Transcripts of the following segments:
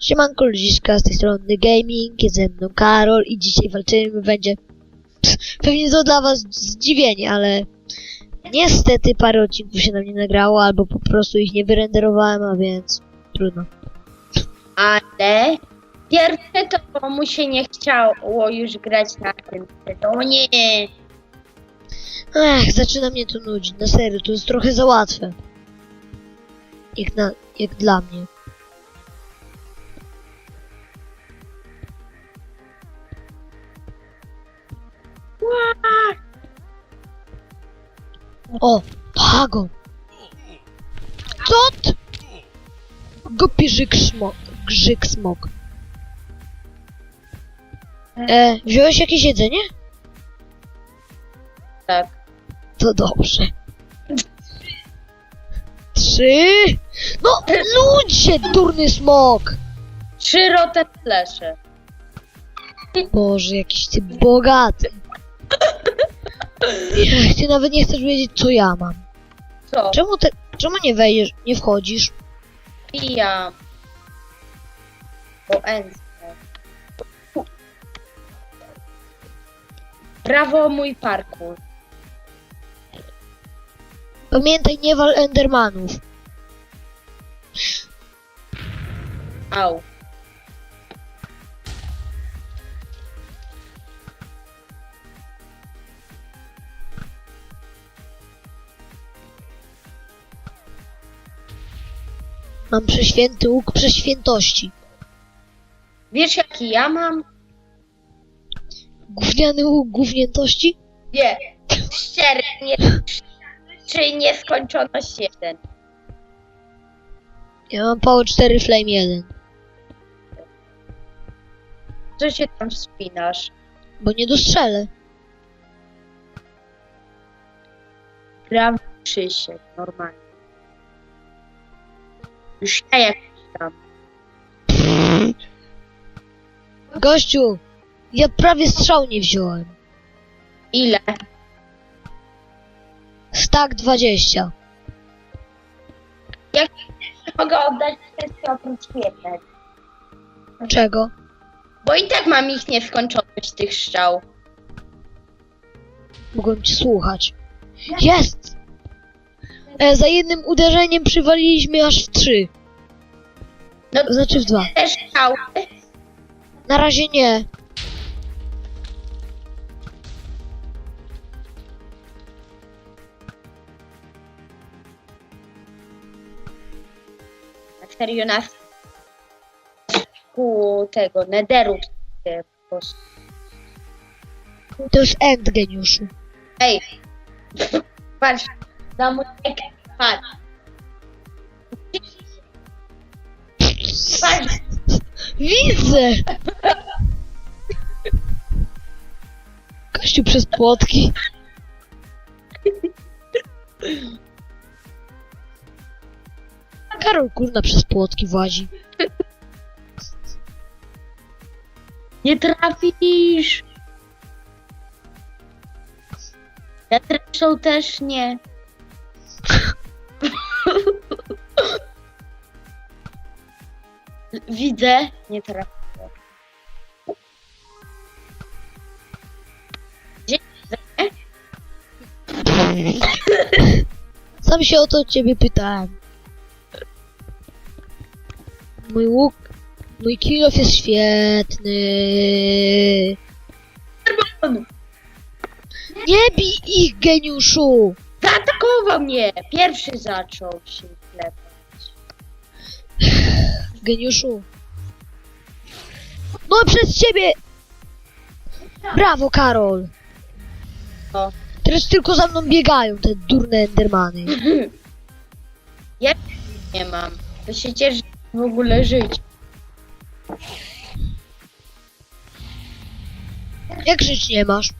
Siemanko ludziska, z tej strony Gaming, jest ze mną Karol i dzisiaj walczymy będzie... Pff, pewnie to dla was zdziwienie, ale... Niestety parę odcinków się nam nie nagrało, albo po prostu ich nie wyrenderowałem, a więc... Trudno. ale pierwsze to mu się nie chciało już grać na tym sezonie. Ech, zaczyna mnie to nudzić, na serio, to jest trochę za łatwe. Jak na... jak dla mnie. O, Pagon! Co t? Głupi żyk smok. Grzyk smok. E, wziąłeś jakieś jedzenie? Tak. To dobrze. Trzy? No, ludzie, durny smok! Trzy rote flesze. Boże, jakiś ty bogaty. Ech, Ty nawet nie chcesz wiedzieć, co ja mam. Co? Czemu te, czemu nie wejdziesz, nie wchodzisz? Pijam. O Ence. Brawo mój parkour. Pamiętaj, nie wal endermanów. Au. Mam prześwięty łuk przeświętości. Wiesz jaki ja mam? Gówniany łuk gówniętości? Nie. Szczery, nie. Czy nieskończoność jeden. Ja mam Power 4 Flame 1, Co się tam wspinasz? bo nie dostrzelę. Gram Krzysiek, normalnie. Już ja jak tam. Gościu, ja prawie strzał nie wziąłem. Ile? Stack 20. Mogę oddać wszystkie oprócz jednej. Czego? Bo i tak mam ich nieskończoność tych strzał. Mogłem cię słuchać. Jest! E, za jednym uderzeniem przywaliliśmy aż w trzy. No znaczy w dwa. te strzały. Na razie nie. Serio na ku tego nederu. te po prostu. To już end, geniuszu. Ej! Patrz, na mój ekran, patrz. Patrz, Widzę! Kościół przez płotki. Karol kurna przez płotki włazi. nie trafisz. Ja zresztą też nie. Widzę, nie trafię. Sam się o to ciebie pytałem. Mój łuk, mój kilof jest świetny. Nie bij ich, geniuszu! Zaatakował mnie! Pierwszy zaczął się klepać. Geniuszu. No przez ciebie! Brawo, Karol! O. Teraz tylko za mną biegają te durne endermany. Ja nie mam. To się cieszę w ogóle żyć. Jak żyć nie masz?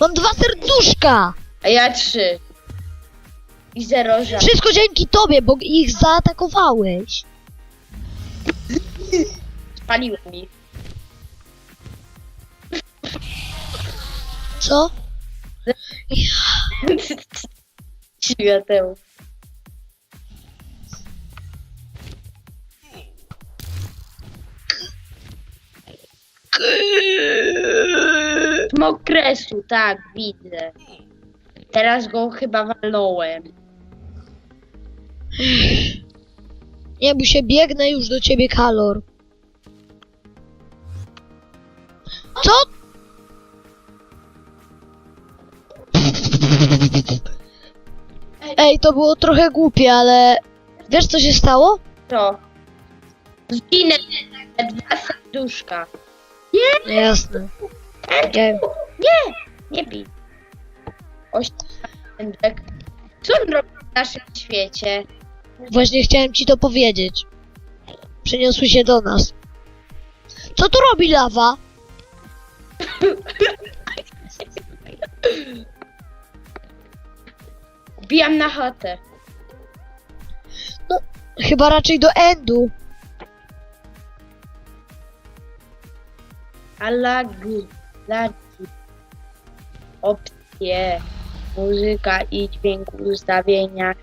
Mam dwa serduszka! A ja trzy. I zero. Wszystko dzięki tobie, bo ich zaatakowałeś. Spaliło mi. Co? świateł. Smok kresu, tak, widzę. Teraz go chyba walnąłem. Nie bój się, biegnę już do ciebie, Kalor. Co? Ej, to było trochę głupie, ale... Wiesz, co się stało? To. Zginę dwa serduszka. No jasne. Nie. Nie, nie bij. Oś, Andrzek. Co on robi w naszym świecie? Właśnie chciałem ci to powiedzieć. Przeniosły się do nas. Co tu robi lawa? Wbijam na chatę. Chyba raczej do Endu. Alagi, lagi. Opcje. Muzyka i dźwięk ustawienia.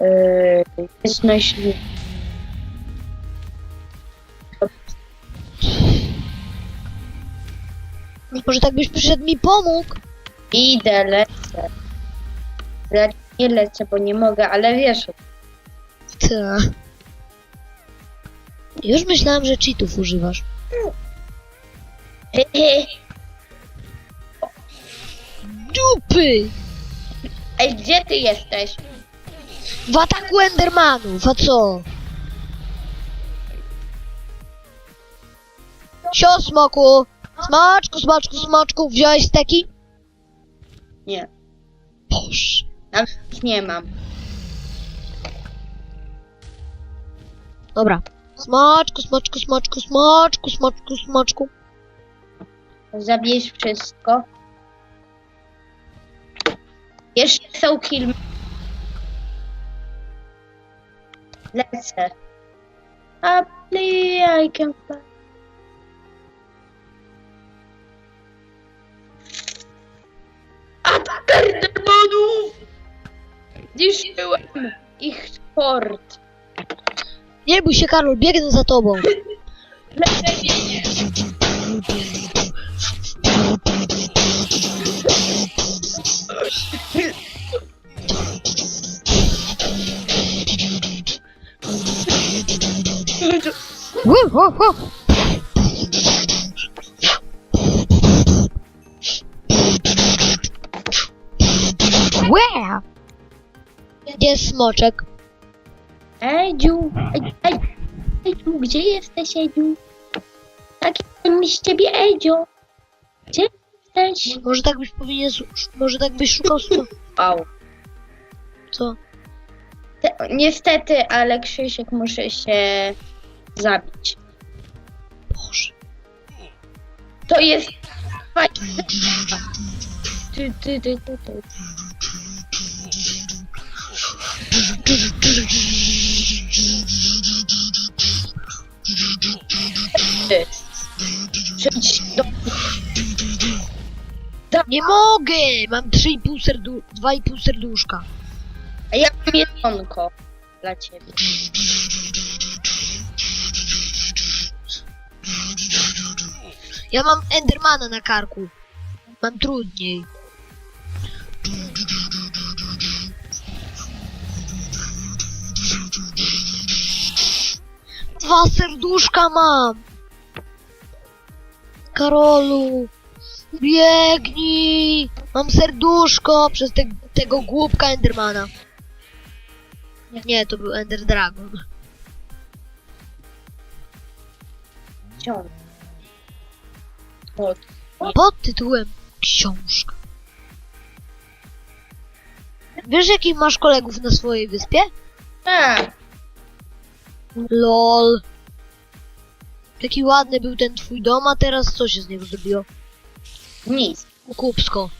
Yy, jasność. Może tak byś przyszedł mi pomógł? Idę, lecę. Le- Nie lecę, bo nie mogę, ale wiesz. Ta. Już myślałam, że cheatów używasz. Dupy! Ej, gdzie ty jesteś? W ataku Endermanów, a co? Sio, smoku! Smaczku, smaczku, smaczku, wziąłeś steki? Nie, Boże. nawet nie mam. Dobra. Smaczku, smaczku, smaczku, smaczku, smaczku, smaczku. Zabierz wszystko. Jeszcze są kilmy. Lecę. Happily I can fly. Atak Endermanów! Zniszczyłem ich sport. Nie bój się, Karol, biegnę za tobą. Where? Gdzie jest smoczek? Edziu, Ej- Ej- Edziu, gdzie jesteś, Edziu? Taki mi z ciebie, Edzio. Gdzie jesteś? Może tak byś powinien, może tak byś szukał. Au. Co? Te, niestety, ale Krzysiek muszę się zabić. Boże. To jest... Ty, ty, ty, ty, ty. Do... Nie mogę! Mam 3,5 serdu... 2,5 serduszka. A ja mam jedzonko dla ciebie. Ja mam Endermana na karku. Mam trudniej. Dwa serduszka mam. Karolu, biegnij. Mam serduszko przez te, tego głupka Endermana. Nie, to był Ender Dragon. Ciąg. Od. Pod tytułem Książka. Wiesz, jakich masz kolegów na swojej wyspie? Tak. LOL. Taki ładny był ten twój dom, a teraz co się z niego zrobiło? Nic. Kupsko.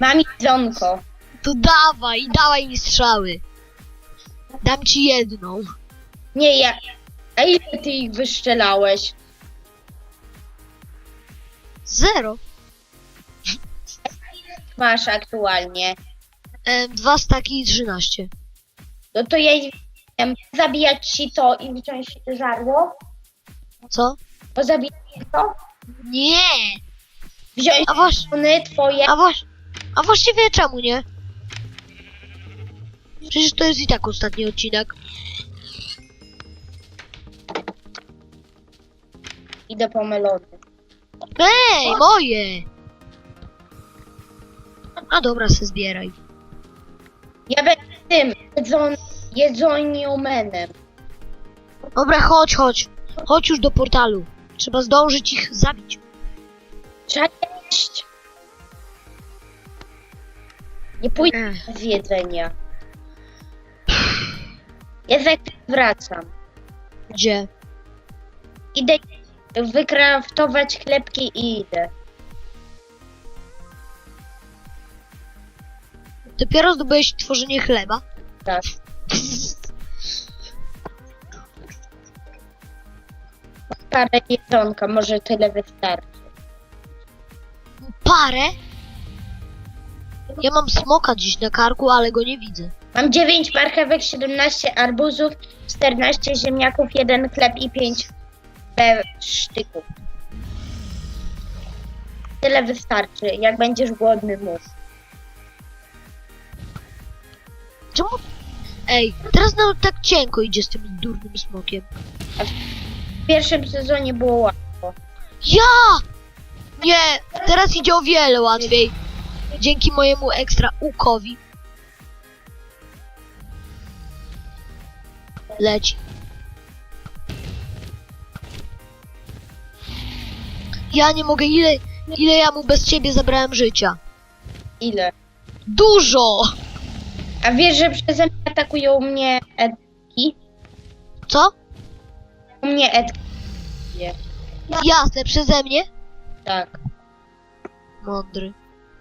Mam jedzonko. To dawaj, dawaj mi strzały. Dam ci jedną. Nie, ja... A ile ty ich wyszczelałeś? Zero. masz aktualnie? E, dwa staki i 13. No to ja wiem, zabijać ci to i wziąć żarło? Co? Bo zabijać to? Nie! Wziąć A runy twoje? a właśnie, a właściwie czemu nie? Przecież to jest i tak ostatni odcinek. Idę po melony. Ej, moje! A dobra, se zbieraj. Ja będę tym, jedzon, jedzoniomenem. Dobra, chodź, chodź. Chodź już do portalu. Trzeba zdążyć ich zabić. Cześć! Nie pójdę Ech. z jedzenia. Chwilę wracam. Gdzie? Idę wykraftować chlebki i idę. Dopiero zdobyłeś tworzenie chleba? Tak. Parę jedzonka, może tyle wystarczy. Parę? Ja mam smoka dziś na karku, ale go nie widzę. Mam 9 marchewek, 17 arbuzów, 14 ziemniaków, 1 chleb i 5 sztyków. Tyle wystarczy. Jak będziesz głodny, mów. Czemu? Ej, teraz nam tak cienko idzie z tym durnym smokiem. Pierwszym sezonie było łatwo. Ja! Nie, teraz idzie o wiele łatwiej. Dzięki mojemu ekstra ukowi. Leci. Ja nie mogę, ile, ile ja mu bez ciebie zabrałem życia. Ile? Dużo! A wiesz, że przeze mnie atakują mnie Edki? Co? U mnie Edki. Nie. Jasne, przeze mnie? Tak. Mądry.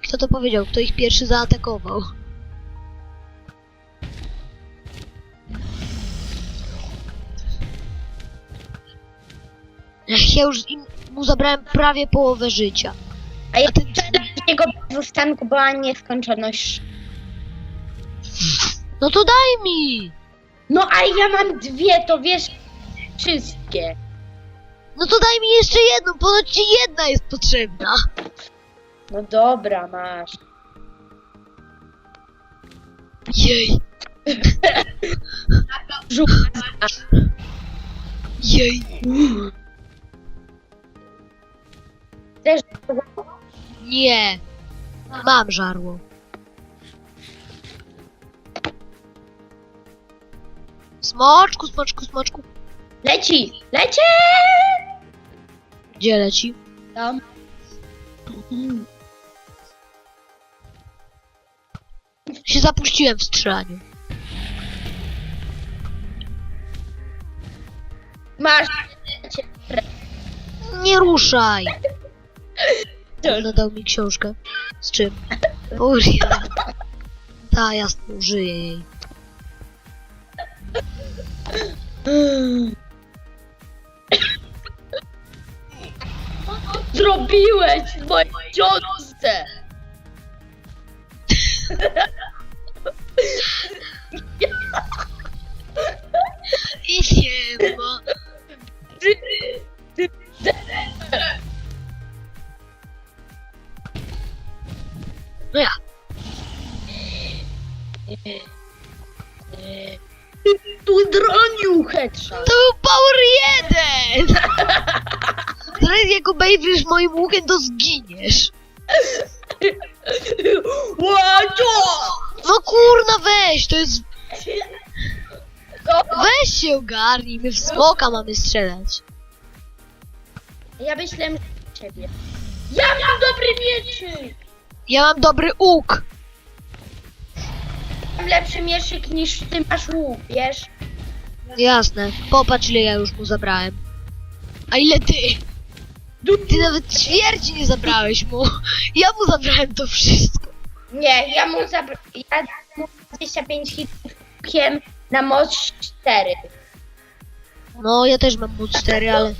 Kto to powiedział? Kto ich pierwszy zaatakował? Ech, ja już im, mu zabrałem prawie połowę życia. A ja ten- niego zostanku była nieskończoność. No to daj mi! No a ja mam dwie, to wiesz, wszystkie. No to daj mi jeszcze jedną, ponoć ci jedna jest potrzebna. No dobra, masz. Jej, Żółta. jej. Też Nie. Mam żarło. Smoczku, smoczku, smoczku. Leci, leci! Gdzie leci? Tam. Się zapuściłem w strzelaniu. Masz. Nie ruszaj! On dał mi książkę. Z czym? Uria. Ta, jasno, użyję jej. Zrobiłeś w mojej ciotce! I nie ma. Moim łukiem, to zginiesz. Łacio! No kurna weź, to jest... Weź się ogarnij, my w smoka mamy strzelać. Ja myślę, że ciebie. Ja mam dobry mieczyk! Ja mam dobry łuk. Mam lepszy mieszyk niż ty masz łuk, wiesz? Jasne. Popatrz ile ja już mu zabrałem. A ile ty? Ty nawet ćwierci nie zabrałeś mu. Ja mu zabrałem to wszystko. Nie, ja mu zabrałem. Ja mu 25 hitów łukiem na moc 4. No, ja też mam mu 4, ale...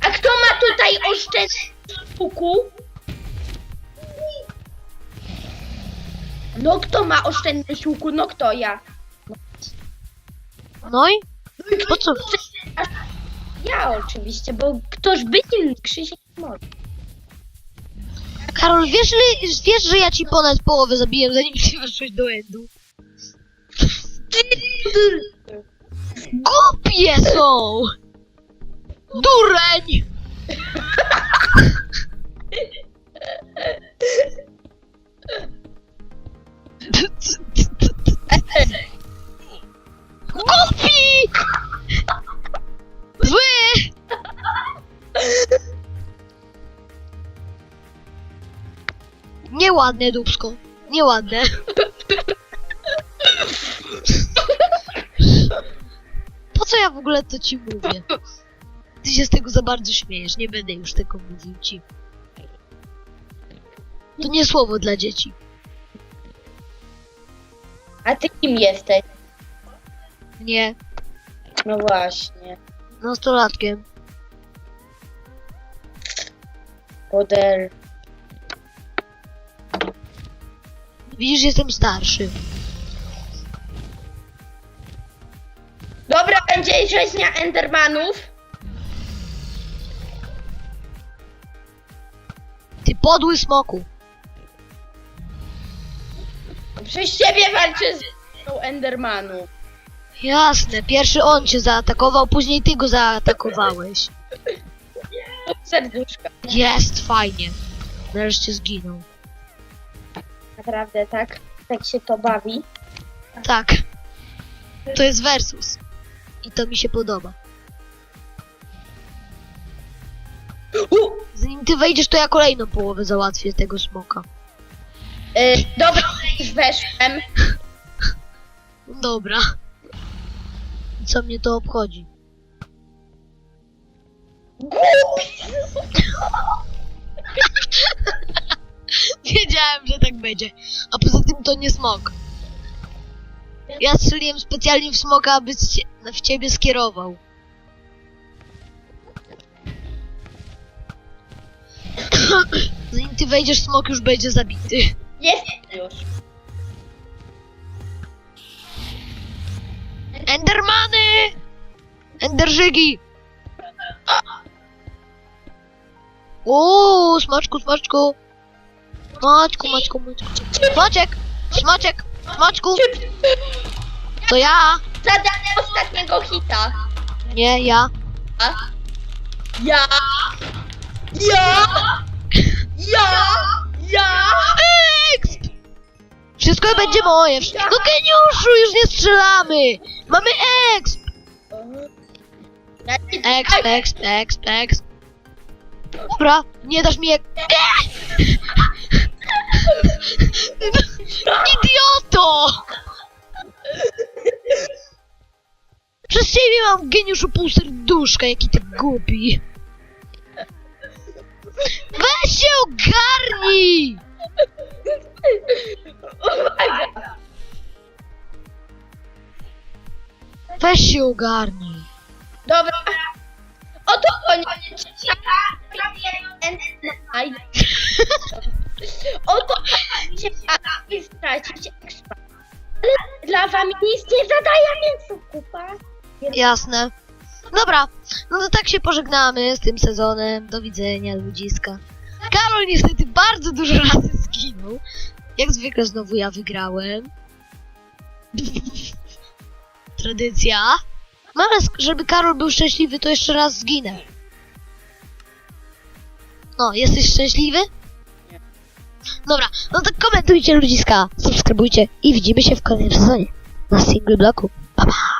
A kto ma tutaj oszczędność łuku? No kto ma oszczędność łuku? No kto? Ja. No i? Po co? Ja oczywiście, bo ktoś by nie Krzysiek nie może. Karol, wiesz, że, wiesz, że ja ci ponad połowę zabiłem, zanim ty weszłeś do endu? Głupie są! Dureń! Głupi! Zły! Nieładne, dupsko. Nieładne. Po co ja w ogóle to ci mówię? Ty się z tego za bardzo śmiejesz, nie będę już tego mówił ci. To nie słowo dla dzieci. A ty kim jesteś? Nie, No właśnie. Nastolatkiem. Poder. Widzisz, jestem starszy. Dobra, będzie rzeźnia Endermanów. Ty podły smoku. Przez ciebie walczę z tą Endermanu. Jasne, pierwszy on cię zaatakował, później ty go zaatakowałeś. Serduszka. Jest, fajnie. Nareszcie zginął. Naprawdę, tak? Tak się to bawi. Tak. To jest versus. I to mi się podoba. Zanim ty wejdziesz, to ja kolejną połowę załatwię tego smoka. Y, dobra, już weszłem. Dobra. I co mnie to obchodzi? Wiedziałem, że tak będzie. A poza tym to nie smok. Ja strzeliłem specjalnie w smoka, aby cie, w ciebie skierował. Zanim ty wejdziesz, smok już będzie zabity. Jest już. Endermany! Enderżygi! Uuu, smaczku, smaczku! Smaczku, maczku, maczku. Smaczek! Smaczek! Smaczku! To ja! Zadane ostatniego hita. Nie, ja. A? Ja. Ja. Ja. Ja. Wszystko będzie moje! No geniuszu, już nie strzelamy! Mamy exp! Exp, exp, exp, exp. Dobra, nie dasz mi jak... Idioto! Przez ciebie mam geniuszu pół serduszka, jaki ty głupi. Weź się ogarnij! Uwaga. Weź się ogarnij. Dobra. Oto koniec. Oto się i stracić expa. Ale dla wami nic nie zadaję, więc kupa. Jasne. Dobra, no to tak się pożegnamy z tym sezonem. Do widzenia, ludziska. Karol niestety bardzo dużo razy zginął. Jak zwykle znowu ja wygrałem. Tradycja. No ale żeby Karol był szczęśliwy, to jeszcze raz zginę. No, jesteś szczęśliwy? Dobra, no to komentujcie ludziska, subskrybujcie i widzimy się w kolejnym sezonie na single bloku. Pa pa!